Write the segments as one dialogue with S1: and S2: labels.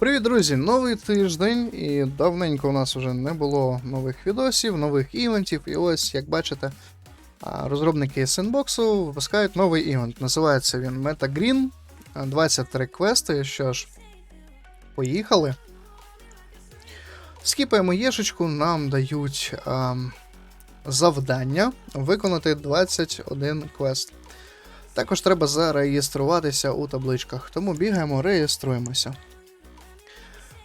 S1: Привіт, друзі! Новий тиждень, і давненько у нас вже не було нових відосів, нових івентів. І ось, як бачите, розробники Sandbox випускають новий івент. Називається він Meta Green. 23 квести. Що ж, поїхали. Скіпаємо єшечку, нам дають а, завдання виконати 21 квест. Також треба зареєструватися у табличках, тому бігаємо, реєструємося.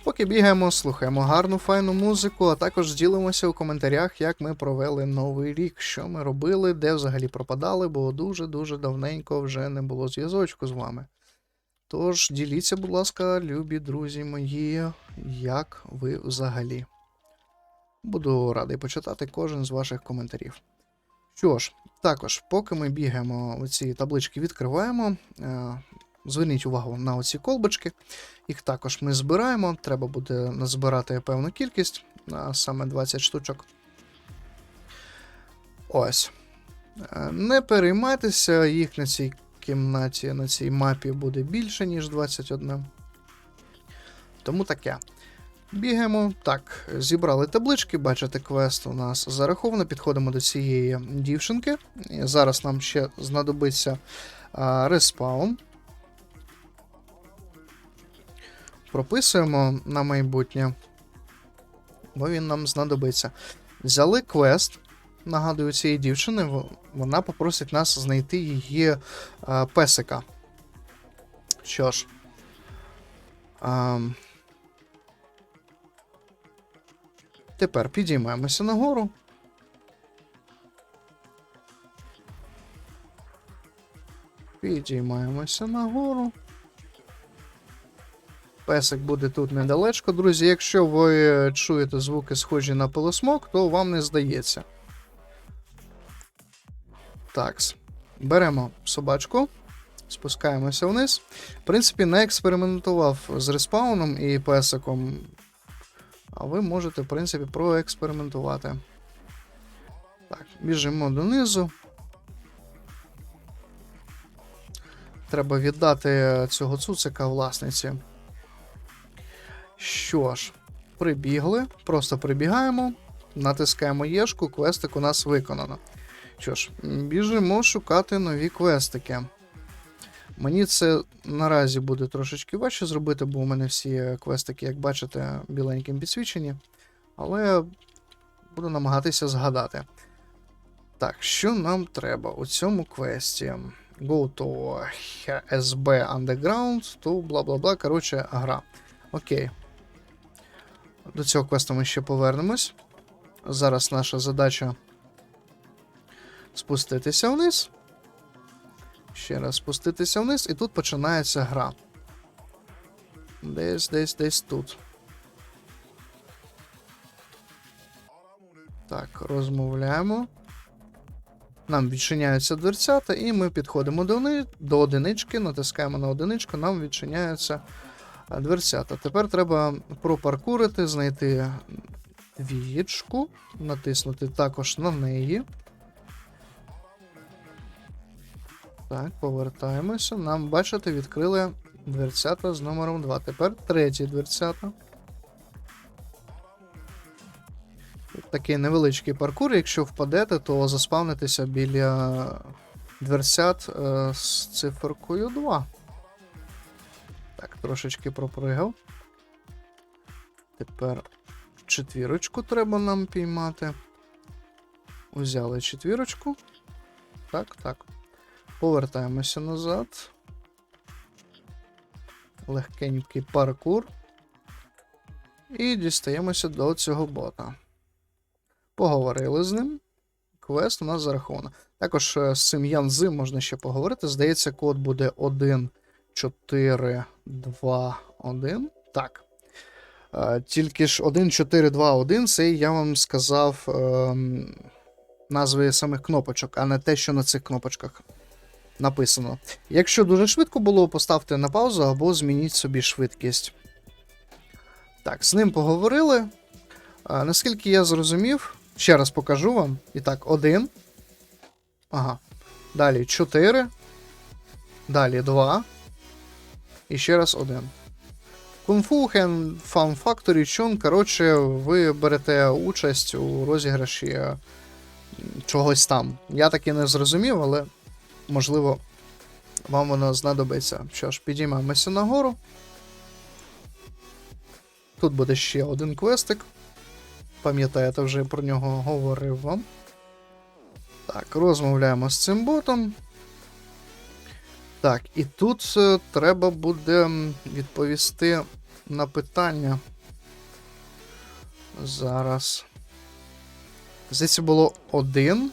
S1: Поки бігаємо, слухаємо гарну файну музику, а також ділимося у коментарях, як ми провели новий рік, що ми робили, де взагалі пропадали, бо дуже-дуже давненько вже не було зв'язочку з вами. Тож діліться, будь ласка, любі друзі мої, як ви взагалі. Буду радий почитати кожен з ваших коментарів. Що ж, також, поки ми бігаємо, оці таблички відкриваємо. Зверніть увагу на оці колбочки. Їх також ми збираємо. Треба буде назбирати певну кількість, саме 20 штучок. Ось. Е, Не переймайтеся, їх на цій кімнаті, на цій мапі буде більше, ніж 21. Тому таке. Бігаємо. Так, зібрали таблички, бачите, квест у нас зараховано. Підходимо до цієї дівчинки. І зараз нам ще знадобиться а, респаун. Прописуємо на майбутнє, бо він нам знадобиться. Взяли квест, нагадую, цієї дівчини, вона попросить нас знайти її а, песика. Що ж. А, тепер підіймаємося нагору. Підіймаємося нагору. Песик буде тут недалечко. Друзі, якщо ви чуєте звуки схожі на пилосмок, то вам не здається. Такс. Беремо собачку, спускаємося вниз. В принципі, не експериментував з респауном і песиком. А ви можете, в принципі, проекспериментувати. Так, біжимо донизу. Треба віддати цього цуцика власниці. Що ж, прибігли, просто прибігаємо, натискаємо єшку, квестик у нас виконано. Що ж, біжимо шукати нові квестики. Мені це наразі буде трошечки важче зробити, бо у мене всі квестики, як бачите, біленьким підсвічені. Але буду намагатися згадати. Так, що нам треба у цьому квесті? Go to SB Underground, то бла бла бла. Коротше, гра. Окей. До цього квесту ми ще повернемось. Зараз наша задача спуститися вниз. Ще раз спуститися вниз, і тут починається гра. Десь, десь, десь тут. Так, розмовляємо. Нам відчиняються дверцята, і ми підходимо до, до одинички, натискаємо на одиничку, нам відчиняються дверцята. Тепер треба пропаркурити, знайти двієчку, натиснути також на неї. Так, повертаємося. Нам, бачите, відкрили дверцята з номером 2. Тепер треті дверцята. Такий невеличкий паркур. Якщо впадете, то заспавнитеся біля дверцят е, з циферкою 2. Трошечки пропригав. Тепер четвірочку треба нам піймати. Узяли четвірочку. Так, так. Повертаємося назад. Легкенький паркур. І дістаємося до цього бота. Поговорили з ним. Квест у нас зараховано. Також е, з цим Янзи можна ще поговорити. Здається, код буде 1, 4, 2, 1. Так. Е, Тільки ж 1, 4, 2, 1 це я вам сказав ем, назви самих кнопочок, а не те, що на цих кнопочках написано. Якщо дуже швидко було, поставте на паузу або змініть собі швидкість. Так, з ним поговорили. А, наскільки я зрозумів, ще раз покажу вам. І так, один. Ага. Далі 4. Далі 2. І ще раз один. Кунг-фу, Хен Фан Factory, Чон. Коротше, ви берете участь у розіграші е, чогось там. Я таки не зрозумів, але можливо вам воно знадобиться. Що ж, підіймаємося нагору. Тут буде ще один квестик. Пам'ятаєте, вже про нього говорив вам. Так, розмовляємо з цим ботом. Так, і тут е, треба буде відповісти на питання. Зараз. Здається, було один.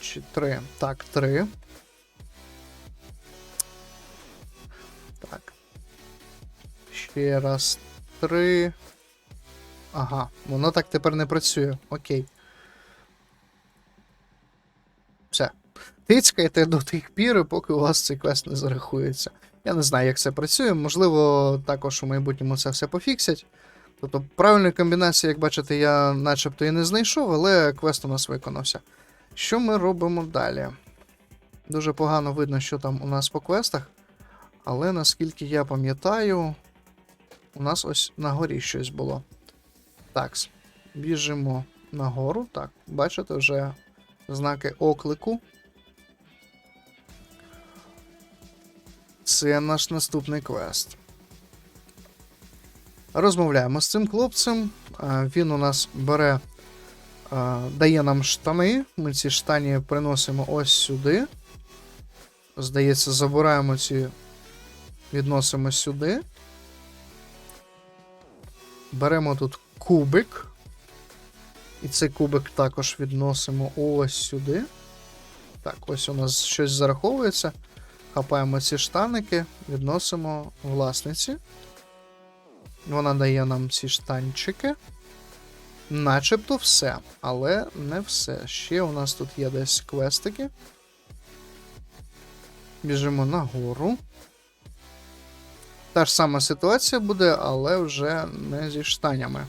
S1: Чи три? Так, три. Так. Ще раз. Три. Ага, воно так тепер не працює. Окей. Все. Тицькайте до тих пір, поки у вас цей квест не зарахується. Я не знаю, як це працює. Можливо, також у майбутньому це все пофіксять. Тобто, правильної комбінації, як бачите, я начебто і не знайшов, але квест у нас виконався. Що ми робимо далі? Дуже погано видно, що там у нас по квестах. Але наскільки я пам'ятаю, у нас ось на горі щось було. Так, біжимо нагору. Так, бачите, вже знаки оклику. Це наш наступний квест. Розмовляємо з цим хлопцем. Він у нас бере, дає нам штани. Ми ці штані приносимо ось сюди. Здається, забираємо ці, відносимо сюди. Беремо тут кубик. І цей кубик також відносимо ось сюди. Так, ось у нас щось зараховується. Хапаємо ці штаники, відносимо власниці. Вона дає нам ці штанчики. Начебто все, але не все. Ще у нас тут є десь квестики. Біжимо нагору. Та ж сама ситуація буде, але вже не зі штанями.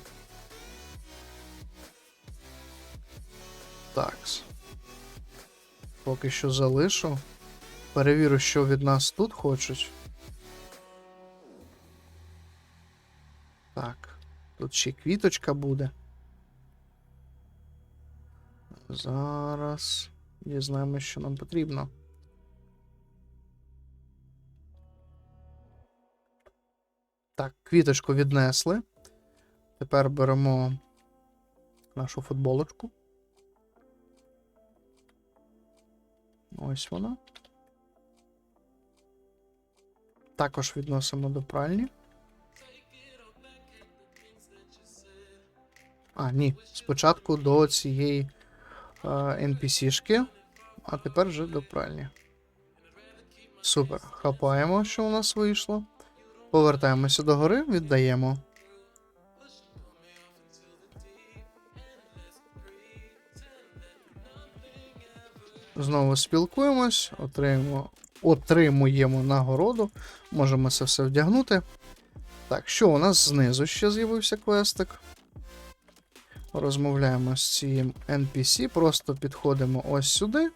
S1: Такс. Поки що залишу. Перевірю, що від нас тут хочуть. Так. Тут ще квіточка буде. Зараз дізнаємося, що нам потрібно. Так, квіточку віднесли. Тепер беремо нашу футболочку. Ось вона. Також відносимо до пральні. А, ні. Спочатку до цієї е, NPC-шки, а тепер вже до пральні. Супер. Хапаємо, що у нас вийшло. Повертаємося до гори, віддаємо. Знову спілкуємось, отримуємо, отримуємо нагороду. Можемо це все вдягнути. Так, що у нас знизу ще з'явився квестик? Розмовляємо з цим NPC, просто підходимо ось сюди,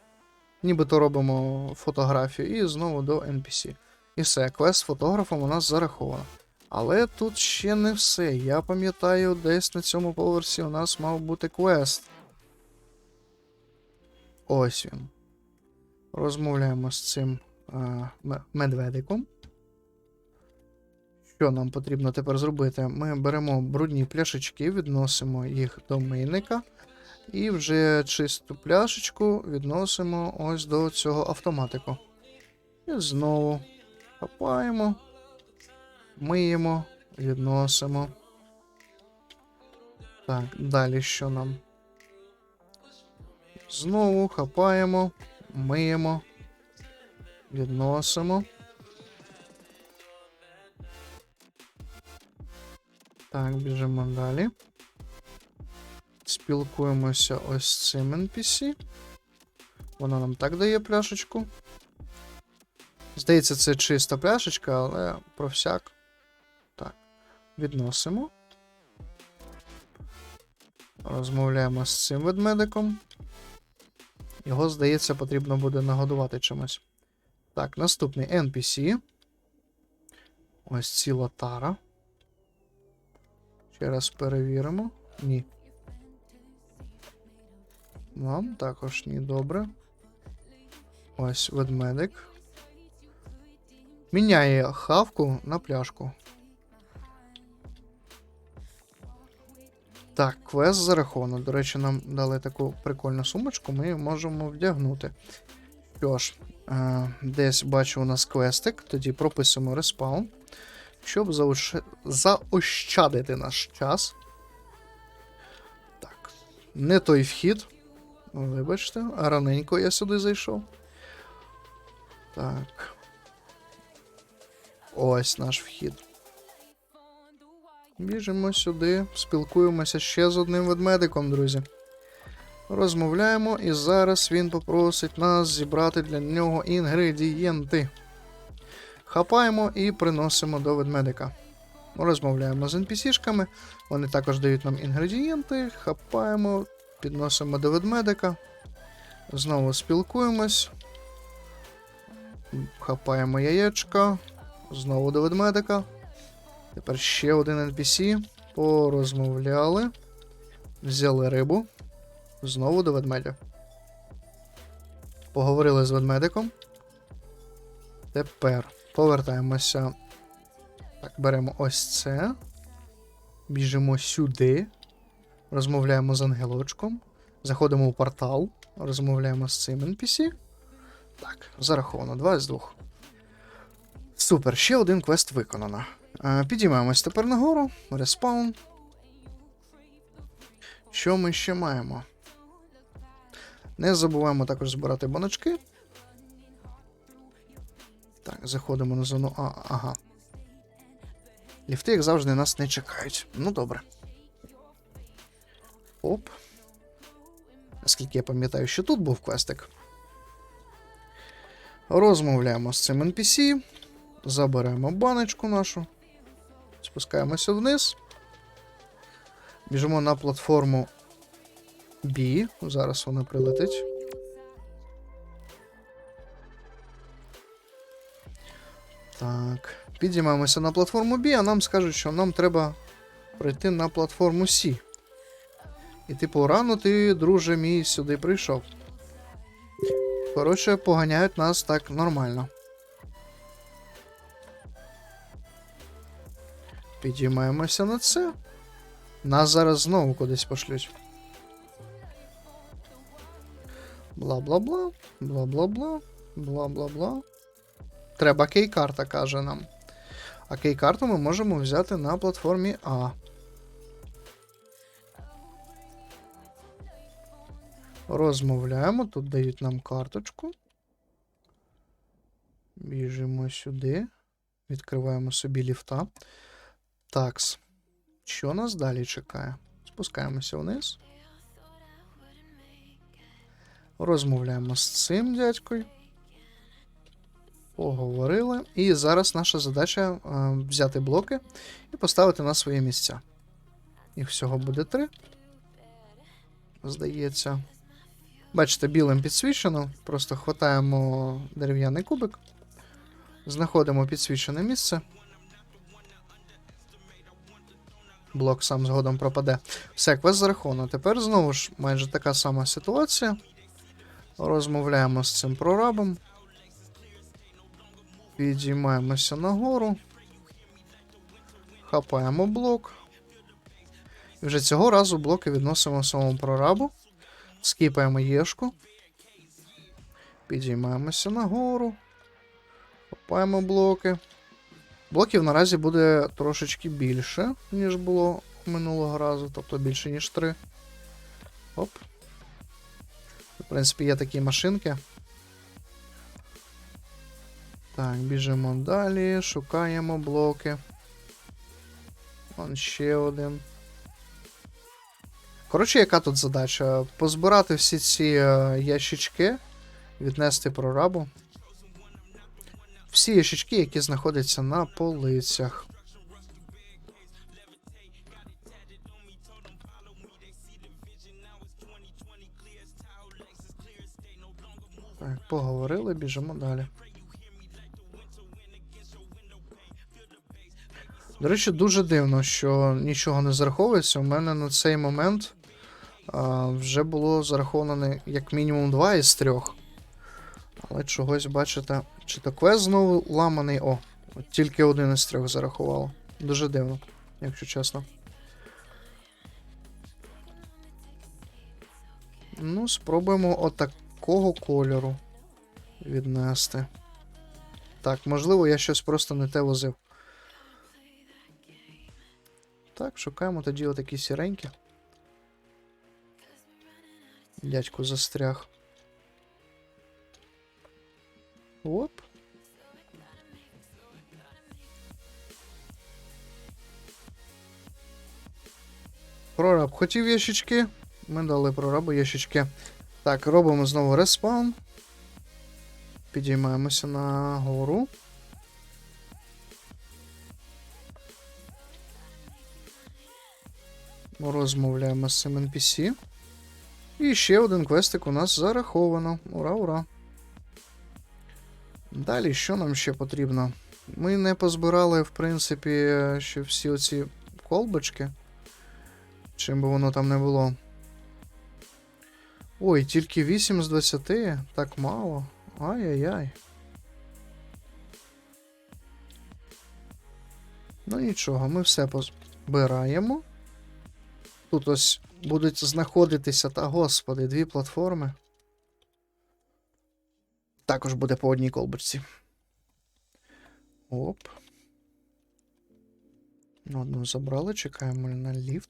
S1: нібито робимо фотографію, і знову до NPC. І все, квест з фотографом у нас зараховано. Але тут ще не все. Я пам'ятаю, десь на цьому поверсі у нас мав бути квест. Ось він. Розмовляємо з цим медведиком. Що нам потрібно тепер зробити? Ми беремо брудні пляшечки, відносимо їх до мийника. І вже чисту пляшечку відносимо ось до цього автоматику. І знову хапаємо, миємо, відносимо. Так, далі що нам? Знову хапаємо, миємо, відносимо. Так, біжимо далі. Спілкуємося ось з цим NPC. Вона нам так дає пляшечку. Здається, це чиста пляшечка, але про всяк. Так. Відносимо. Розмовляємо з цим ведмедиком. Його, здається, потрібно буде нагодувати чимось. Так, наступний NPC. Ось ціла тара. Ще раз перевіримо. Ні. Вам також ні, добре. Ось ведмедик. Міняє хавку на пляшку. Так, квест зараховано. До речі, нам дали таку прикольну сумочку, ми її можемо вдягнути. Що ж, десь бачу у нас квестик, тоді прописуємо респаун, щоб зауш- заощадити наш час. Так, не той вхід. Вибачте, раненько я сюди зайшов. Так. Ось наш вхід. Біжимо сюди, спілкуємося ще з одним ведмедиком, друзі. Розмовляємо, і зараз він попросить нас зібрати для нього інгредієнти. Хапаємо і приносимо до ведмедика. Розмовляємо з NPC-шками, вони також дають нам інгредієнти, хапаємо, підносимо до ведмедика. Знову спілкуємось. Хапаємо яєчка. Знову до ведмедика. Тепер ще один NPC. Порозмовляли. Взяли рибу. Знову до ведмедя. Поговорили з ведмедиком. Тепер повертаємося. Так, беремо ось це. Біжимо сюди. Розмовляємо з ангелочком. Заходимо в портал. Розмовляємо з цим NPC. Так, зараховано. Два з двох. Супер, ще один квест виконано. Е, Підіймаємось тепер нагору. Респаун. Що ми ще маємо? Не забуваємо також збирати баночки. Так, заходимо на зону А. Ага. Ліфти, як завжди, нас не чекають. Ну добре. Оп. Наскільки я пам'ятаю, що тут був квестик. Розмовляємо з цим NPC. Заберемо баночку нашу. Спускаємося вниз. Біжимо на платформу B. Зараз вона прилетить. Так. Підіймаємося на платформу B, а нам скажуть, що нам треба пройти на платформу C. І типу, рано ти, друже мій, сюди прийшов. Коротше, поганяють нас так нормально. Підіймаємося на це. Нас зараз знову кудись пошлють. Бла-бла-бла, бла-бла-бла, бла-бла-бла. Треба кей-карта, каже нам. А кей-карту ми можемо взяти на платформі А. Розмовляємо, тут дають нам карточку. Біжимо сюди. Відкриваємо собі ліфта. Такс. Що нас далі чекає? Спускаємося вниз. Розмовляємо з цим дядькою. Поговорили. І зараз наша задача е, взяти блоки і поставити на свої місця. Їх всього буде три. Здається. Бачите, білим підсвічено. Просто хватаємо дерев'яний кубик. Знаходимо підсвічене місце. Блок сам згодом пропаде. Все, квест зараховано. Тепер знову ж майже така сама ситуація. Розмовляємо з цим прорабом. Підіймаємося нагору. Хапаємо блок. І вже цього разу блоки відносимо самому прорабу. Скіпаємо єшку. Підіймаємося нагору. Хапаємо блоки. Блоків наразі буде трошечки більше, ніж було минулого разу, тобто більше, ніж 3. Оп. В принципі, є такі машинки. Так, біжимо далі, шукаємо блоки. Вон ще один. Коротше, яка тут задача? Позбирати всі ці е, ящички, віднести прорабу. Всі ящички, які знаходяться на полицях. Поговорили, біжимо далі. До речі, дуже дивно, що нічого не зараховується. У мене на цей момент а, вже було зараховано як мінімум 2 із 3. Але чогось, бачите, чи то квест знову ламаний. О, от тільки один із трьох зарахувало. Дуже дивно, якщо чесно. Ну, спробуємо отакого кольору віднести. Так, можливо, я щось просто не те возив. Так, шукаємо тоді отакі сіренькі. Дядько застряг. Оп. Прораб хотів ящички. Ми дали прорабу ящички. Так, робимо знову респаун. Підіймаємося на гору. Розмовляємо з цим NPC. І ще один квестик у нас зараховано. Ура, ура! Далі, що нам ще потрібно? Ми не позбирали, в принципі, ще всі оці колбочки. Чим би воно там не було. Ой, тільки 8 з 20? Так мало. Ай-яй-яй. Ну нічого, ми все позбираємо. Тут ось будуть знаходитися, та господи, дві платформи. Також буде по одній колбочці. Оп. Ну, Одну забрали, чекаємо на ліфт.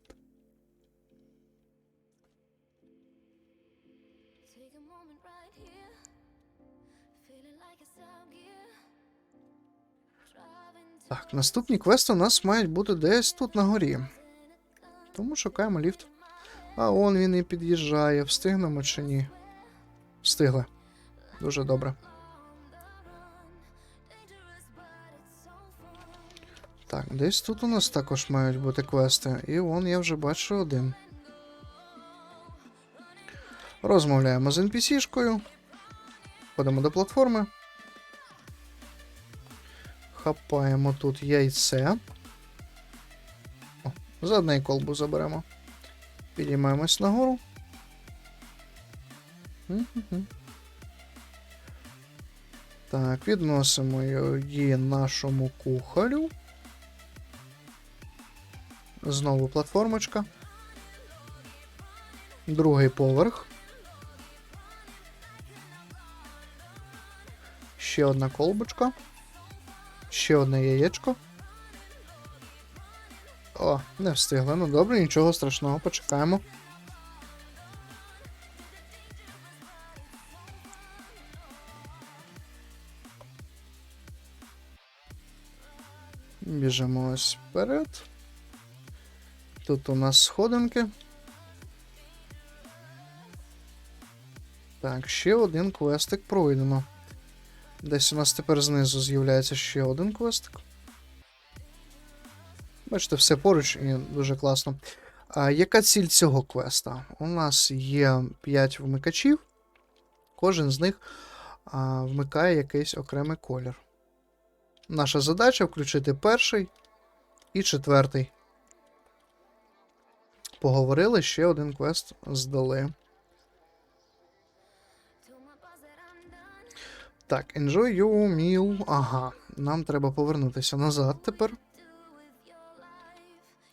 S1: Наступні квести у нас мають бути десь тут на горі. Тому шукаємо ліфт. А он він і під'їжджає. Встигнемо чи ні? Встигли. Дуже добре. Так, десь тут у нас також мають бути квести. І вон я вже бачу один. Розмовляємо з NPC-шкою. Ходимо до платформи. Хапаємо тут яйце. О, заодно і колбу заберемо. Підіймаємось нагору. Так, відносимо її нашому кухарю. Знову платформочка. Другий поверх. Ще одна колбочка. Ще одне яєчко. О, не встигли. Ну добре, нічого страшного, почекаємо. Біжимо ось вперед. Тут у нас сходинки. Так, ще один квестик пройдено. Десь у нас тепер знизу з'являється ще один квестик. Бачите, все поруч і дуже класно. А яка ціль цього квеста? У нас є 5 вмикачів, кожен з них а, вмикає якийсь окремий колір. Наша задача включити перший і четвертий. Поговорили, ще один квест здали. Так, enjoy your meal. Ага, нам треба повернутися назад тепер.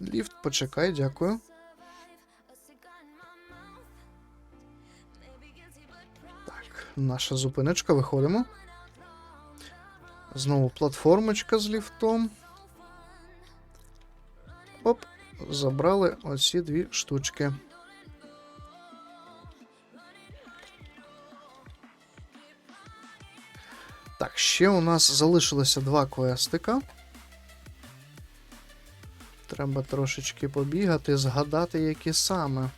S1: Ліфт, почекай, дякую. Так, наша зупиночка, виходимо. Знову платформочка з ліфтом. Оп, забрали оці дві штучки. Ще у нас залишилося два квестика. Треба трошечки побігати, згадати, які саме.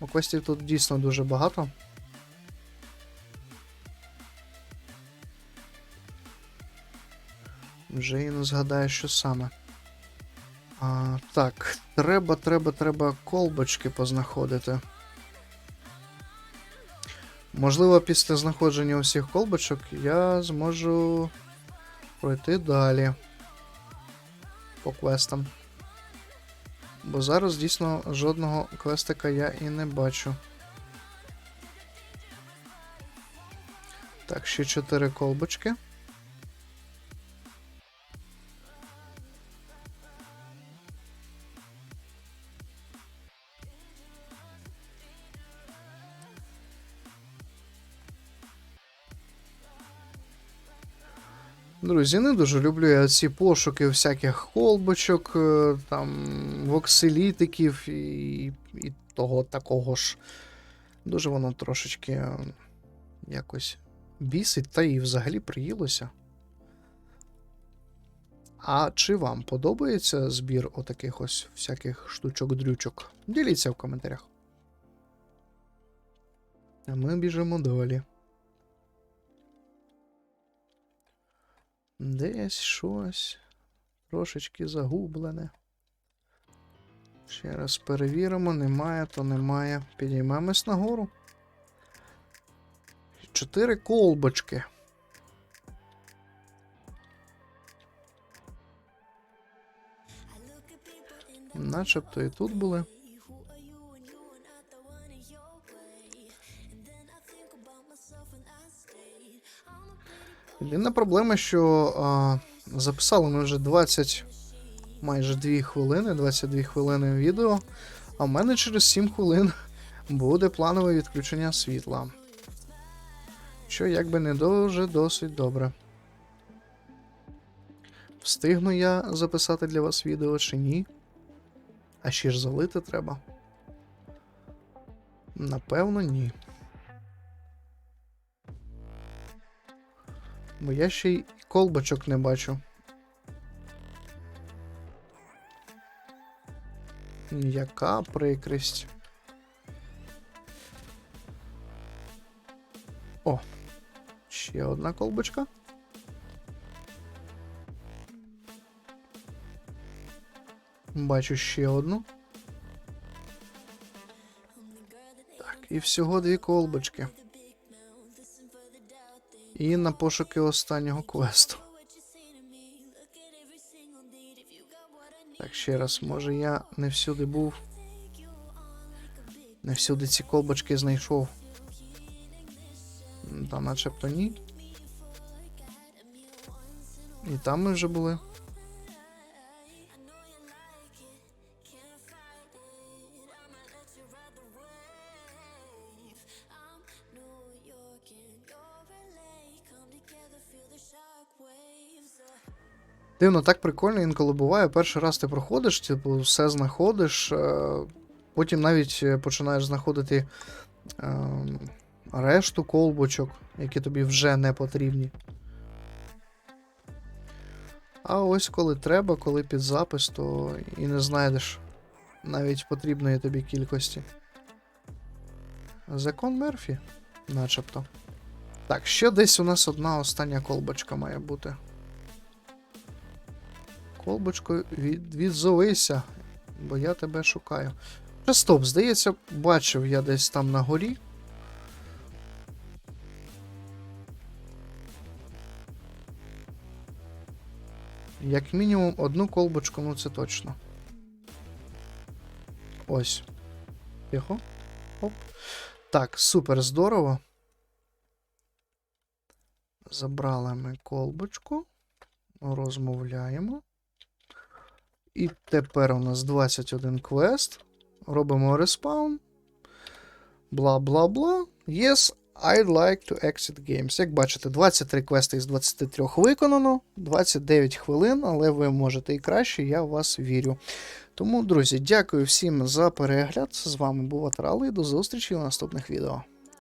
S1: Бо квестів тут дійсно дуже багато. Вже і не згадаю, що саме. А, так, треба, треба, треба колбочки познаходити. Можливо, після знаходження усіх колбочок я зможу пройти далі. по квестам. Бо зараз дійсно жодного квестика я і не бачу. Так, ще 4 колбочки. Друзі, не дуже люблю я ці пошуки всяких колбочок, е, там, вокселітиків і, і того такого ж. Дуже воно трошечки е, якось бісить, та і взагалі приїлося. А чи вам подобається збір отаких ось всяких штучок-дрючок? Діліться в коментарях. А ми біжимо далі. Десь щось трошечки загублене. Ще раз перевіримо, немає, то немає. Підіймемось нагору. Чотири колбочки. Начебто і тут були. Єдина проблема, що а, записали ми вже 20 майже 2 хвилини, 22 хвилини відео, а в мене через 7 хвилин буде планове відключення світла. Що якби не дуже досить добре. Встигну я записати для вас відео чи ні? А ще ж залити треба? Напевно, ні. Бо я ще й колбочок не бачу. Яка прикрість. О, ще одна колбочка. Бачу ще одну. Так, і всього дві колбочки. І на пошуки останнього квесту. Так, ще раз, може я не всюди був. Не всюди ці колбочки знайшов. Та начебто ні. І там ми вже були. Дивно, так прикольно інколи буває. Перший раз ти проходиш, типу, все знаходиш, е, потім навіть е, починаєш знаходити е, решту колбочок, які тобі вже не потрібні. А ось коли треба, коли під запис, то і не знайдеш навіть потрібної тобі кількості. Закон Мерфі, начебто. Так, ще десь у нас одна остання колбочка має бути. Колбочко, від, відзовися, бо я тебе шукаю. Ще стоп, здається, бачив я десь там на горі. Як мінімум одну колбочку, ну це точно. Ось. Тихо. Оп. Так, супер здорово. Забрали ми колбочку. Розмовляємо. І тепер у нас 21 квест. Робимо респаун. Бла бла бла. Yes, I'd like to exit games. Як бачите, 23 квести із 23 виконано, 29 хвилин, але ви можете і краще, я вас вірю. Тому, друзі, дякую всім за перегляд. З вами був Атрал і до зустрічі у наступних відео.